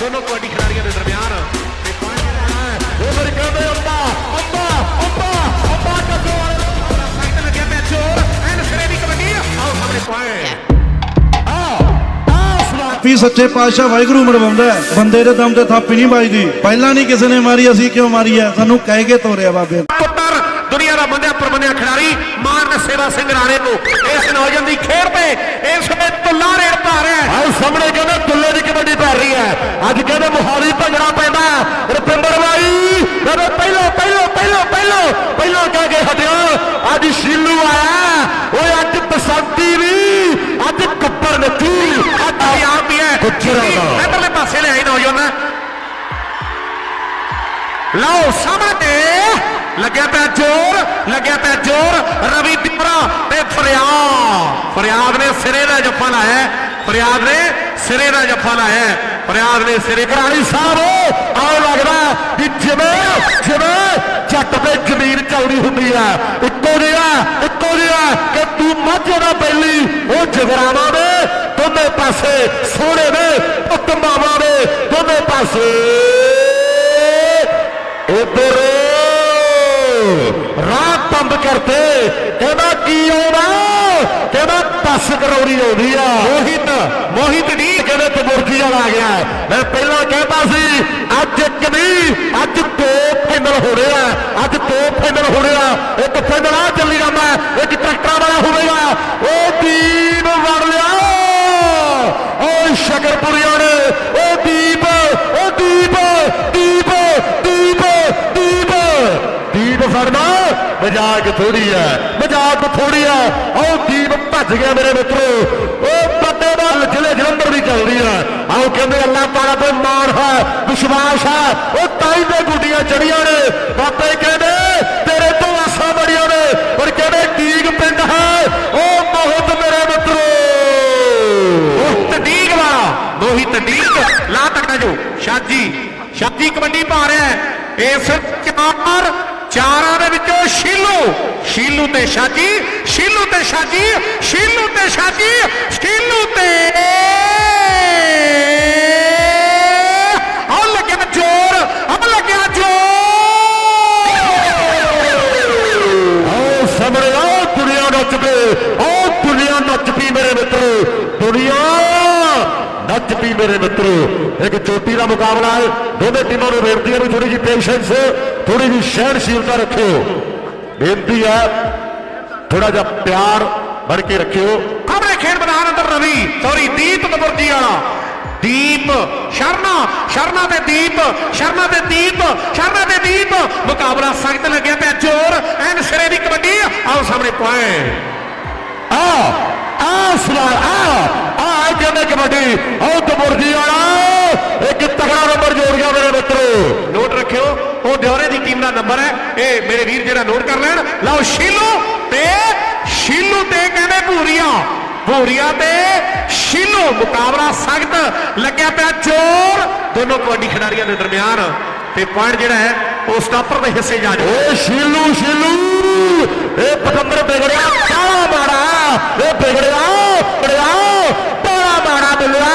ਦੋਨੋਂ ਕਬੱਡੀ ਖਿਡਾਰੀਆਂ ਦੇ ਦਰਮਿਆਨ ਉਹ ਮੇਰੇ ਕਹਿੰਦੇ ਅੰਬਾ ਅੰਬਾ ਅੰਬਾ ਅੰਬਾ ਕੱਢੋ ਸਾਈਡ ਲੱਗਿਆ ਪਿਆ ਚੋਰ ਐਨ ਸਿਰੇ ਦੀ ਕਬੱਡੀ ਆਓ ਸਾਹਮਣੇ ਪੁਆਇੰਟ ਵੀ ਸੱਚੇ ਪਾਤਸ਼ਾਹ ਵਾਹਿਗੁਰੂ ਮਰਵਾਉਂਦਾ। ਬੰਦੇ ਦੇ ਦਮ ਤੇ ਥਾਪੀ ਨਹੀਂ ਵੱਜਦੀ ਪਹਿਲਾਂ ਨਹੀਂ ਕਿਸੇ ਨੇ ਮਾਰੀ ਅਸੀਂ ਕਿਉਂ ਮਾਰੀ ਹੈ ਸਾਨੂੰ ਕਹਿ ਕੇ ਤੋਰਿਆ ਬਾਬੇ ਪੁੱਤਰ ਦੁਨੀਆ ਦਾ ਮੰਨਿਆ ਪਰਮੰਨਿਆ ਖਿਡਾਰੀ ਮਾਨ ਸੇਵਾ ਸਿੰਘ ਰਾਣੇ ਨੂੰ ਇਸ ਨੌਜਵਾਨ ਦੀ ਖੇਡ ਤੇ ਇਸ ਸਮੇਂ ਤੁੱਲਾ ਰੇਡ ਪਾ ਰਿਹਾ ਹੈ ਆਹ ਸਾਹਮਣੇ ਕਹਿੰਦੇ ਦੁੱਲੇ ਦੀ ਕਬੱਡੀ ਪੈ ਰਹੀ ਹੈ ਅੱਜ ਕਹਿੰਦੇ ਮੁਹਾਲੀ ਭੰਗੜਾ ਪੈਂਦਾ ਹੈ। ਰੁਪਿੰਦਰ ਬਾਈ ਕਹਿੰਦੇ ਪਹਿਲਾਂ ਪਹਿਲਾਂ ਪਹਿਲਾਂ ਪਹਿਲਾਂ ਪਹਿਲਾਂ ਕਹਿ ਕੇ ਹਟਿਆ ਅੱਜ ਸ਼ੀਲੂ ਆਇਆ ਓਏ ਅੱਜ ਬਸੰਤੀ ਵੀ ਅੱਜ ਕੱਪਰ ਨੱਚੂ ਅੱਜ ਵੀ ਆਪ ਵੀ ਹੈ ਗੁੱਜਰਾਂ ਦਾ। ਇਧਰਲੇ ਪਾਸੇ ਲਿਆਈ ਨੌਜਵਾਨ ਲਓ ਸਾਹਮਣੇ ਲੱਗਿਆ ਪਿਆ ਜ਼ੋਰ, ਲੱਗਿਆ ਪਿਆ ਜ਼ੋਰ ਰਵੀ ਦਿਪਰਾ ਤੇ ਫਰਿਆਦ ਫਰਿਆਦ ਨੇ ਸਿਰੇ ਦਾ ਜੱਫਾ ਲਾਇਆ ਹੈ। ਫਰਿਆਦ ਨੇ ਸਿਰੇ ਦਾ ਜੱਫਾ ਲਾਇਆ ਹੈ। ਫਰਿਆਦ ਨੇ ਸਿਰੇ ਕਰਾਲੀ ਸਾਹਿਬ ਆਉ ਲੱਗਦਾ ਕਿ ਜਿਵੇਂ ਜਿਵੇਂ ਜੱਟ ਤੇ ਜ਼ਮੀਨ ਚੱਲਦੀ ਹੁੰਦੀ ਆ ਇੱਕੋ ਜਿਹਾ ਇੱਕੋ ਜਿਹਾ ਕਿ ਤੂੰ ਮਾਝੇ ਦਾ ਬੈਲੀ ਉਹ ਜਗਰਾਵਾਂ ਦੇ ਦੋਨੇ ਪਾਸੇ, ਸੋਹਣੇ ਨੇ ਪੁੱਤ ਮਾਵਾਂ ਦੇ ਦੋਨੇ ਪਾਸੇ ਉਧਰ ਰਾਹ ਕਰਤੇ। ਕਹਿੰਦਾ, ਕੀ ਆਉਂਦਾ? ਕਹਿੰਦਾ ਪੱਸ ਕਰੌੜੀ ਆਉਂਦੀ ਆ। ਮੋਹਿਤ ਮੋਹਿਤ ਨਹੀਂ ਕਹਿੰਦੇ ਤਬੁਰਜੀ ਵਾਲਾ ਆ ਗਿਆ। ਮੈਂ ਪਹਿਲਾਂ ਕਹਿੰਦਾ ਸੀ, ਅੱਜ ਇੱਕ ਨਹੀਂ ਅੱਜ ਦੋ ਫਾਈਨਲ ਹੋ ਰਿਹਾ ਅੱਜ ਦੋ ਫਾਈਨਲ ਹੋਣੇ ਆ। ਇੱਕ ਫਾਈਨਲ ਆ ਚੱਲੀ ਜਾਂਦਾ ਇੱਕ ਟਰੈਕਟਰਾਂ ਵਾਲਾ ਹੋਵੇਗਾ ਉਹ ਦੀਪ ਵੜ ਲਿਆ ਓ ਸ਼ਕਰਪੁਰੀਆਂ ਨੇ ਉਹ ਦੀਪ ਉਹ ਦੀਪ ਦੀਪ ਦੀਪ ਦੀਪ ਦੀਪ ਫੜਨਾ ਮਜ਼ਾਕ ਥੋੜੀ ਹੈ ਮਜ਼ਾਕ ਥੋੜੀ ਹੈ ਆਓ ਦੀਪ ਭੱਜ ਗਿਆ ਮੇਰੇ ਮਿੱਤਰੋ। ਉਹ ਪੱਤੇ ਨਾਲ ਜ਼ਿਲ੍ਹੇ ਜਲੰਧਰ ਦੀ ਚੱਲਦੀ ਹੈ ਆਓ ਕਹਿੰਦੇ ਅੱਲਾਹ ਤਾਲਾ ਤੇ ਮਾਣ ਹੈ, ਵਿਸ਼ਵਾਸ ਹੈ। ਉਹ ਤਾਈ ਦੇ ਗੁੱਡੀਆਂ ਚੜੀਆਂ ਨੇ। ਬਾਬੇ ਕਹਿੰਦੇ, ਤੇਰੇ ਤੋਂ ਆਸਾਂ ਬੜੀਆਂ ਨੇ। ਪਰ ਕਹਿੰਦੇ ਟੀਕ ਪਿੰਡ ਹੈ। ਉਹ ਬਹੁਤ ਮੇਰੇ ਮਿੱਤਰੋ। ਮੋਹਿਤ ਡੀਗ ਵਾਲਾ ਮੋਹਿਤ ਡੀਗ ਲਾ ਤੱਕਦਾ ਜੋ ਸ਼ਾਜੀ ਸ਼ਾਜੀ ਕਬੱਡੀ ਪਾ ਰਿਹਾ ਹੈ। ਇਸ ਚਾਰ ਚਾਰਾਂ ਦੇ ਵਿੱਚੋਂ ਸ਼ੀਲੂ ਸ਼ੀਲੂ ਤੇ ਸ਼ਾਜੀ ਸ਼ੀਲੂ ਨੱਚ ਪਈ ਮੇਰੇ ਮਿੱਤਰੋ। ਇੱਕ ਚੋਟੀ ਦਾ ਮੁਕਾਬਲਾ ਹੈ। ਦੋਵੇਂ ਟੀਮਾਂ ਨੂੰ ਬੇਨਤੀ ਹੈ ਵੀ ਥੋੜੀ ਜਿਹੀ ਪੇਸ਼ੈਂਸ ਥੋੜੀ ਜਿਹੀ ਸਹਿਣਸ਼ੀਲਤਾ ਰੱਖਿਓ। ਬੇਨਤੀ ਹੈ ਥੋੜਾ ਜਿਹਾ ਪਿਆਰ ਬਣ ਕੇ ਰੱਖਿਓ। ਸਾਹਮਣੇ ਖੇਡ ਮੈਦਾਨ ਅੰਦਰ ਰਵੀ ਸੌਰੀ ਦੀਪ ਕਬੁਰਜੀ ਵਾਲਾ ਦੀਪ ਸ਼ਰਨਾ ਸ਼ਰਨਾ ਤੇ ਦੀਪ ਸ਼ਰਨਾ ਤੇ ਦੀਪ ਸ਼ਰਨਾ ਤੇ ਦੀਪ। ਮੁਕਾਬਲਾ ਸਖਤ ਲੱਗਿਆ ਪਿਆ, ਜ਼ੋਰ, ਐਨ ਸਿਰੇ ਦੀ ਕਬੱਡੀ। ਆਓ ਸਾਹਮਣੇ ਪੁਆਇੰਟ ਆ ਆ ਸਵਾਲ ਆ ਆ ਕਹਿੰਦੇ ਕਬੱਡੀ। ਆਓ ਤਬੁਰਜੀ ਵਾਲਾ ਇੱਕ ਤਗੜਾ ਨੰਬਰ ਜੋੜ ਗਿਆ ਮੇਰੇ ਮਿੱਤਰੋ। ਨੋਟ ਰੱਖਿਓ ਉਹ ਦਿਉਰੇ ਦੀ ਟੀਮ ਦਾ ਨੰਬਰ ਹੈ। ਇਹ ਮੇਰੇ ਵੀਰ ਜਿਹੜਾ ਨੋਟ ਕਰ ਲੈਣ ਲਓ ਸ਼ੀਲੂ ਤੇ ਸ਼ੀਲੂ ਤੇ ਕਹਿੰਦੇ ਭੂਰੀਆ। ਭੂਰੀਆ ਤੇ ਸ਼ੀਲੂ ਮੁਕਾਬਲਾ ਸਖਤ ਲੱਗਿਆ ਪਿਆ ਜ਼ੋਰ। ਦੋਨੋਂ ਕਬੱਡੀ ਖਿਡਾਰੀਆਂ ਦੇ ਦਰਮਿਆਨ ਤੇ ਪੁਆਇੰਟ ਜਿਹੜਾ ਹੈ ਉਹ ਸਟਾਪਰ ਦੇ ਹਿੱਸੇ ਜਾ ਜਾਓ ਏ ਸ਼ੀਲੂ ਸ਼ੀਲੂ। ਇਹ ਪਤੰਦਰ ਵਿਗੜਿਆ ਬਾਲਾ ਮਾੜਾ ਇਹ ਵਿਗੜਿਆ ਵਿਗੜਿਆ ਬਾਲਾ ਮਾੜਾ ਮਿਲਿਆ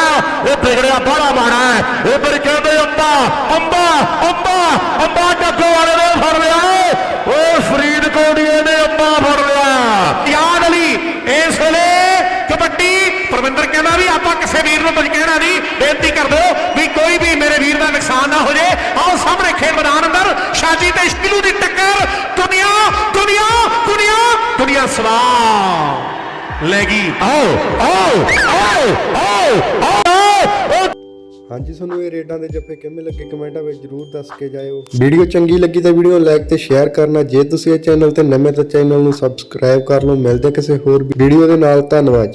ਇਹ ਵਿਗੜਿਆ ਬਾਲਾ ਮਾੜਾ ਇਹ ਪਰ ਕਹਿੰਦੇ ਅੰਬਾ ਅੰਬਾ ਅੰਬਾ ਅੰਬਾ ਜੱਗੋ ਵਾਲੇ ਨੇ ਫੜ ਲਿਆ। ਓ ਫਰੀਦਕੋਟੀਏ ਨੇ ਅੰਬਾ ਫੜ ਲਿਆ। ਯਾਦ ਅਲੀ ਇਸ ਵੇਲੇ ਕਬੱਡੀ, ਪਰਮਿੰਦਰ ਕਹਿੰਦਾ ਵੀ ਆਪਾਂ ਕਿਸੇ ਵੀਰ ਨੂੰ ਕੁਝ ਕਹਿਣਾ ਨਹੀਂ, ਬੇਨਤੀ ਕਰ ਦਿਓ ਵੀ ਕੋਈ ਵੀ ਮੇਰੇ ਵੀਰ ਦਾ ਨੁਕਸਾਨ ਨਾ ਹੋ ਜੇ ਆਓ ਸਾਹਮਣੇ ਖੇਡ ਮੈਦਾਨ ਅੰਦਰ ਸ਼ਾਜੀ ਤੇ ਸ਼ਿਲੂ ਦੀ ਟੱਕਰ, ਦੁਨੀਆ ਦੁਨੀਆ ਦੁਨੀਆ ਦੁਨੀਆ ਸਲਾਮ ਲੈ ਗਈ। ਆਓ ਆਓ ਆਓ ਆਓ ਹਾਂਜੀ, ਤੁਹਾਨੂੰ ਇਹ ਰੇਡਾਂ ਦੇ ਜੱਫੇ ਕਿਵੇਂ ਲੱਗੇ ਕਮੈਂਟਾਂ ਵਿੱਚ ਜਰੂਰ ਦੱਸ ਕੇ ਜਾਇਓ। ਵੀਡੀਓ ਚੰਗੀ ਲੱਗੀ ਤਾਂ ਵੀਡੀਓ ਲਾਈਕ ਤੇ ਸ਼ੇਅਰ ਕਰਨਾ। ਜੇ ਤੁਸੀਂ ਇਹ ਚੈਨਲ ਤੇ ਨਵੇਂ ਤਾਂ ਚੈਨਲ ਨੂੰ ਸਬਸਕ੍ਰਾਈਬ ਕਰ ਲਓ। ਮਿਲਦੇ ਕਿਸੇ ਹੋਰ ਵੀਡੀਓ ਦੇ ਨਾਲ। ਧੰਨਵਾਦ